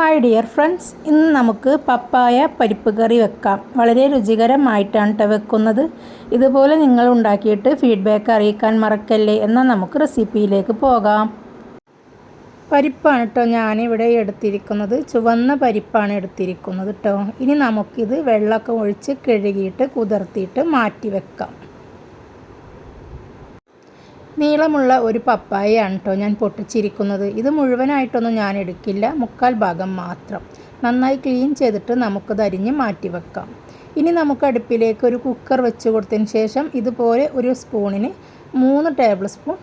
Hi dear friends ഇന്ന് നമുക്ക് പപ്പായ പരിപ്പ് കറി വെക്കാം. വളരെ രുചികരമായിട്ടാണ് കേട്ടോ വെക്കുന്നത്. ഇതുപോലെ നിങ്ങൾ ഉണ്ടാക്കിയിട്ട് ഫീഡ്ബാക്ക് അറിയിക്കാൻ മറക്കല്ലേ എന്നാൽ നമുക്ക് റെസിപ്പിയിലേക്ക് പോകാം. പരിപ്പാണ് കേട്ടോ ഞാനിവിടെ എടുത്തിരിക്കുന്നത്. ചുവന്ന പരിപ്പാണ് എടുത്തിരിക്കുന്നത് കേട്ടോ ഇനി നമുക്കിത് വെള്ളമൊക്കെ ഒഴിച്ച് കഴുകിയിട്ട് കുതിർത്തിയിട്ട് മാറ്റി വെക്കാം. നീളമുള്ള ഒരു പപ്പായയാണ് കേട്ടോ ഞാൻ പൊട്ടിച്ചിരിക്കുന്നത്. ഇത് മുഴുവനായിട്ടൊന്നും ഞാൻ എടുക്കില്ല. മുക്കാൽ ഭാഗം മാത്രം. നന്നായി ക്ലീൻ ചെയ്തിട്ട് നമുക്കത് അരിഞ്ഞ് മാറ്റി വെക്കാം ഇനി നമുക്ക് അടുപ്പിലേക്ക് ഒരു കുക്കർ വെച്ച് കൊടുത്തതിന് ശേഷം ഇതുപോലെ ഒരു സ്പൂണിന് മൂന്ന് ടേബിൾ സ്പൂൺ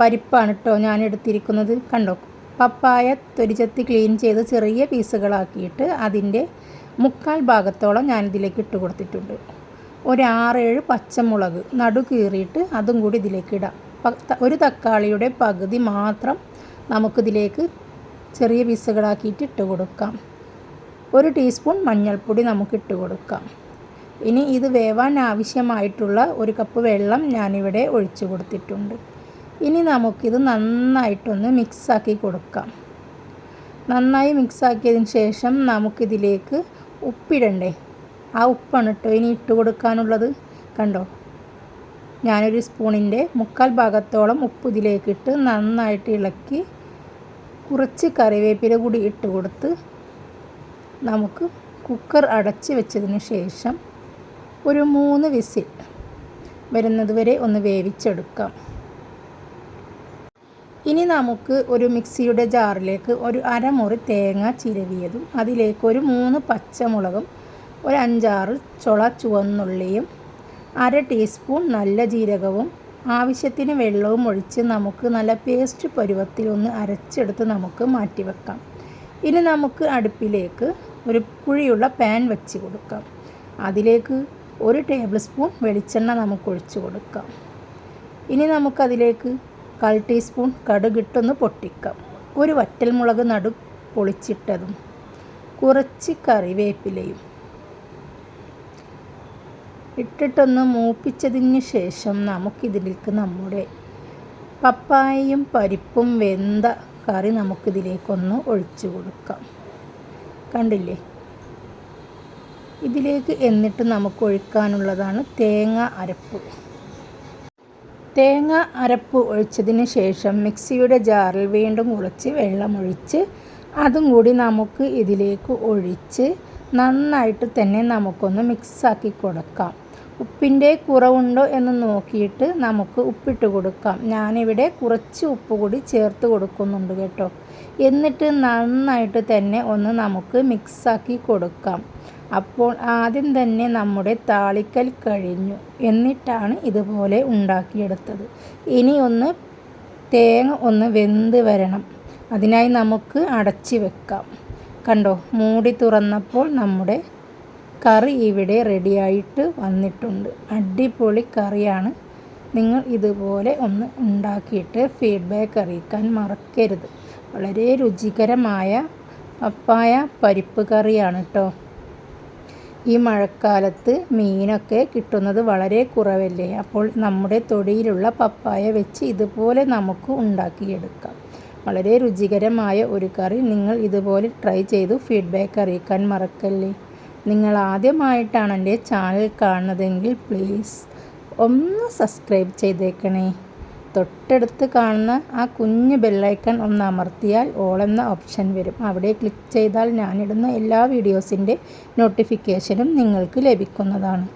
പരിപ്പാണ് കേട്ടോ ഞാൻ എടുത്തിരിക്കുന്നത്. കണ്ടോ? പപ്പായ തൊരിച്ചത്തി ക്ലീൻ ചെയ്ത് ചെറിയ പീസുകളാക്കിയിട്ട് അതിന്റെ മുക്കാൽ ഭാഗത്തോളം ഞാനിതിലേക്ക് ഇട്ട് കൊടുത്തിട്ടുണ്ട്. ഒരു ആറേഴ് പച്ചമുളക് നടു കീറിയിട്ട് അതും കൂടി ഇതിലേക്ക് ഇടാം. ഒരു തക്കാളിയുടെ പകുതി മാത്രം നമുക്കിതിലേക്ക് ചെറിയ പീസുകളാക്കിയിട്ട് ഇട്ട് കൊടുക്കാം. ഒരു ടീസ്പൂൺ മഞ്ഞൾപ്പൊടി നമുക്ക് ഇട്ട് കൊടുക്കാം. ഇനി ഇത് വേവാൻ ആവശ്യമായിട്ടുള്ള ഒരു കപ്പ് വെള്ളം ഞാനിവിടെ ഒഴിച്ചു കൊടുത്തിട്ടുണ്ട്. ഇനി നമുക്കിത് നന്നായിട്ടൊന്ന് മിക്സാക്കി കൊടുക്കാം. നന്നായി മിക്സാക്കിയതിന് ശേഷം നമുക്കിതിലേക്ക് ഉപ്പിടണ്ടേ? ആ ഉപ്പാണ് കേട്ടോ ഇനി ഇട്ട് കൊടുക്കാനുള്ളത്. കണ്ടോ? ഞാനൊരു സ്പൂണിന്റെ മുക്കാൽ ഭാഗത്തോളം ഉപ്പ് ഇതിലേക്കിട്ട് നന്നായിട്ട് ഇളക്കി കുറച്ച് കറിവേപ്പില കൂടി ഇട്ട് കൊടുത്ത് നമുക്ക് കുക്കർ അടച്ച് വെച്ചതിന് ശേഷം ഒരു മൂന്ന് വിസിൽ വരുന്നത് വരെ ഒന്ന് വേവിച്ചെടുക്കാം. ഇനി നമുക്ക് ഒരു മിക്സിയുടെ ജാറിലേക്ക് ഒരു അരമുറി തേങ്ങ ചിരവിയതും അതിലേക്ക് ഒരു മൂന്ന് പച്ചമുളകും ഒരു അഞ്ചാറ് ചുള ചുവന്നുള്ളിയും അര ടീസ്പൂൺ നല്ല ജീരകവും ആവശ്യത്തിന് വെള്ളവും ഒഴിച്ച് നമുക്ക് നല്ല പേസ്റ്റ് പരുവത്തിൽ ഒന്ന് അരച്ചെടുത്ത് നമുക്ക് മാറ്റി വെക്കാം. ഇനി നമുക്ക് അടുപ്പിലേക്ക് ഒരു കുഴിയുള്ള പാൻ വെച്ച് കൊടുക്കാം. അതിലേക്ക് ഒരു ടേബിൾ സ്പൂൺ വെളിച്ചെണ്ണ നമുക്ക് ഒഴിച്ചു കൊടുക്കാം. ഇനി നമുക്കതിലേക്ക് കാൽ ടീസ്പൂൺ കടുകിട്ടൊന്ന് പൊട്ടിക്കാം. ഒരു വറ്റൽമുളക് നടു പൊളിച്ചിട്ടതും കുറച്ച് കറിവേപ്പിലയും ഇട്ടിട്ടൊന്ന് മൂപ്പിച്ചതിന് ശേഷം നമുക്കിതിലേക്ക് നമ്മുടെ പപ്പായയും പരിപ്പും വെന്ത കറി നമുക്കിതിലേക്കൊന്ന് ഒഴിച്ചു കൊടുക്കാം. കണ്ടില്ലേ? ഇതിലേക്ക് എന്നിട്ട് നമുക്ക് ഒഴിക്കാനുള്ളതാണ് തേങ്ങ അരപ്പ്. തേങ്ങ അരപ്പ് ഒഴിച്ചതിന് ശേഷം മിക്സിയുടെ ജാറിൽ വീണ്ടും കുറച്ച് വെള്ളമൊഴിച്ച് അതും കൂടി നമുക്ക് ഇതിലേക്ക് ഒഴിച്ച് നന്നായിട്ട് തന്നെ നമുക്കൊന്ന് മിക്സാക്കി കൊടുക്കാം. ഉപ്പിന്റെ കുറവുണ്ടോ എന്ന് നോക്കിയിട്ട് നമുക്ക് ഉപ്പിട്ട് കൊടുക്കാം. ഞാനിവിടെ കുറച്ച് ഉപ്പ് കൂടി ചേർത്ത് കൊടുക്കുന്നുണ്ട് കേട്ടോ. എന്നിട്ട് നന്നായിട്ട് തന്നെ ഒന്ന് നമുക്ക് മിക്സാക്കി കൊടുക്കാം. അപ്പോൾ ആദ്യം തന്നെ നമ്മുടെ താളിക്കൽ കഴിഞ്ഞു. എന്നിട്ടാണ് ഇതുപോലെ ഉണ്ടാക്കിയെടുത്തത്. ഇനി ഒന്ന് തേങ്ങ ഒന്ന് വെന്ത് വരണം. അതിനായി നമുക്ക് അടച്ച് വെക്കാം. കണ്ടോ മൂടി തുറന്നപ്പോൾ നമ്മുടെ കറി ഇവിടെ റെഡിയായിട്ട് വന്നിട്ടുണ്ട്. അടിപൊളി കറിയാണ്. നിങ്ങൾ ഇതുപോലെ ഒന്ന് ഉണ്ടാക്കിയിട്ട് ഫീഡ്ബാക്ക് അറിയിക്കാൻ മറക്കരുത്. വളരെ രുചികരമായ പപ്പായ പരിപ്പ് കറിയാണ് കേട്ടോ ഈ മഴക്കാലത്ത് മീനൊക്കെ കിട്ടുന്നത് വളരെ കുറവല്ലേ? അപ്പോൾ നമ്മുടെ തൊടിയിലുള്ള പപ്പായ വെച്ച് ഇതുപോലെ നമുക്ക് ഉണ്ടാക്കിയെടുക്കാം. വളരെ രുചികരമായ ഒരു കറി. നിങ്ങൾ ഇതുപോലെ ട്രൈ ചെയ്തു ഫീഡ്ബാക്ക് അറിയിക്കാൻ മറക്കല്ലേ? നിങ്ങൾ ആദ്യമായിട്ടാണ് എന്റെ ചാനൽ കാണുന്നതെങ്കിൽ പ്ലീസ് ഒന്ന് സബ്സ്ക്രൈബ് ചെയ്തേക്കണേ. തൊട്ടടുത്ത് കാണുന്ന ആ കുഞ്ഞ് ബെല്ലൈക്കൺ ഒന്ന് അമർത്തിയാൽ ഓൾ എന്ന ഓപ്ഷൻ വരും. അവിടെ ക്ലിക്ക് ചെയ്താൽ ഞാനിടുന്ന എല്ലാ വീഡിയോസിന്റെ നോട്ടിഫിക്കേഷനും നിങ്ങൾക്ക് ലഭിക്കുന്നതാണ്.